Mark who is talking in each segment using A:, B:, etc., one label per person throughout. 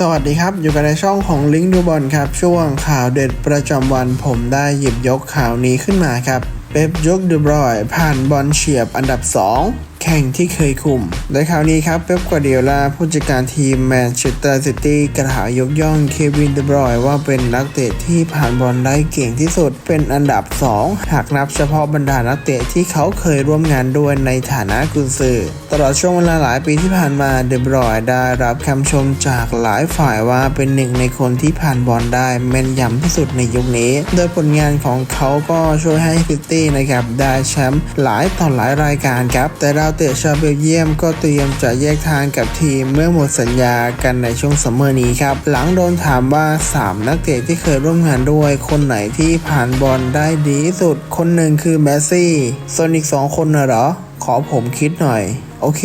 A: สวัสดีครับ อยู่กันในช่องของลิงก์ดูบอลครับ ช่วงข่าวเด็ดประจำวันผมได้หยิบยกข่าวนี้ขึ้นมาครับ เป๊ปยกเดบรอย ผ่านบอลเฉียบอันดับ 2 แข่งที่เคยคุมในข่าวนี้ครับเป๊ปกวาร์ดิโอลาผู้จัดการทีมแมนเชสเตอร์ซิตี้กล่าวยกย่องเควินเดบรอยว่าเป็นนักเตะที่ผ่านบอลได้เก่งที่สุดเป็นอันดับ 2 หากนับเฉพาะบรรดานักเตะที่เขาเคยร่วมงานด้วยในฐานะกุนซือตลอดช่วงเวลาหลายปีที่ผ่านมาเดบรอยได้รับคำชมจากหลายฝ่ายว่าเป็นหนึ่งในคนที่ผ่านบอลได้แม่นยำที่สุดในยุคนี้ โดยผลงานของเขาก็ช่วยให้ซิตี้นะครับได้แชมป์หลายต่อหลายรายการครับแต่ดาเตะชาวเบลเยียมก็เตรียมจะแยกทางกับทีมเมื่อหมดสัญญากันในช่วงซัมเมอร์นี้ครับ หลังโดนถามว่า 3 นักเตะที่เคยร่วมงานด้วย คนไหนที่ผ่านบอลได้ดีที่สุด คนหนึ่งคือแมสซี่ ส่วนอีก 2 คนน่ะเหรอ ขอผมคิดหน่อย โอเค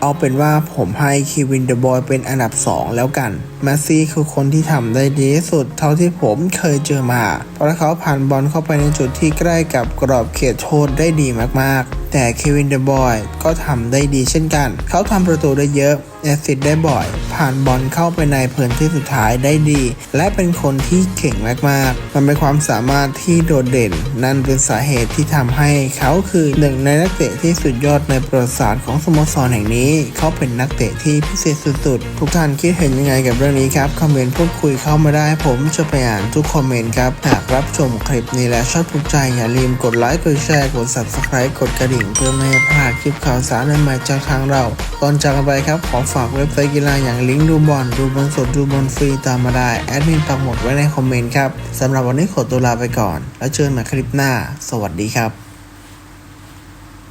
A: เอาเป็นว่าผมให้คีวินเดอะบอยเป็นอันดับ 2 แล้วกันแมสซี่คือคนที่ทำได้ดีที่สุดเท่าที่ผมเคยเจอมา เพราะเขาผ่านบอลเข้าไปในจุดที่ใกล้กับกรอบเขตโทษได้ดีมากๆ แต่เควินเดอะบอยก็ทำได้ดีเช่นกัน เขาทำประตูได้เยอะแอสซิสต์ได้บ่อย ผ่านบอลเข้าไปในพื้นที่สุดท้ายได้ดี และเป็นคนที่เก่งมากๆ มันเป็นความสามารถที่โดดเด่น นั่นเป็นสาเหตุที่ทำให้เขาคือหนึ่งในนักเตะที่สุดดยอดในประวัติศาสตร์ของสโมสรแห่งนี้ เขาเป็นนักเตะที่พิเศษสุดๆ ทุกท่านคิดเห็นยังไงกับเรื่องนี้ครับ คอมเมนต์พูดคุยเข้ามาได้ผมจะไปอ่านทุกคอมเมนต์ครับ หากรับชมคลิปนี้แล้วชอบถูกใจอย่าลืมกดไลค์ กดแชร์ กด subscribe กดกระดิ่ง เพื่อไม่ให้พลาดคลิปข่าวสารใหม่ๆจากทางเรา ก่อนจากกันไปครับขอฝากเว็บไซต์กีฬาอย่างลิงก์ดูบอลดูบอลสดดูบอลฟรีตามมาได้แอดมินปักหมดไว้ในคอมเมนต์ครับสำหรับวันนี้ขอตัวลาไปก่อน แล้วเจอกันใหม่คลิปหน้า สวัสดีครับ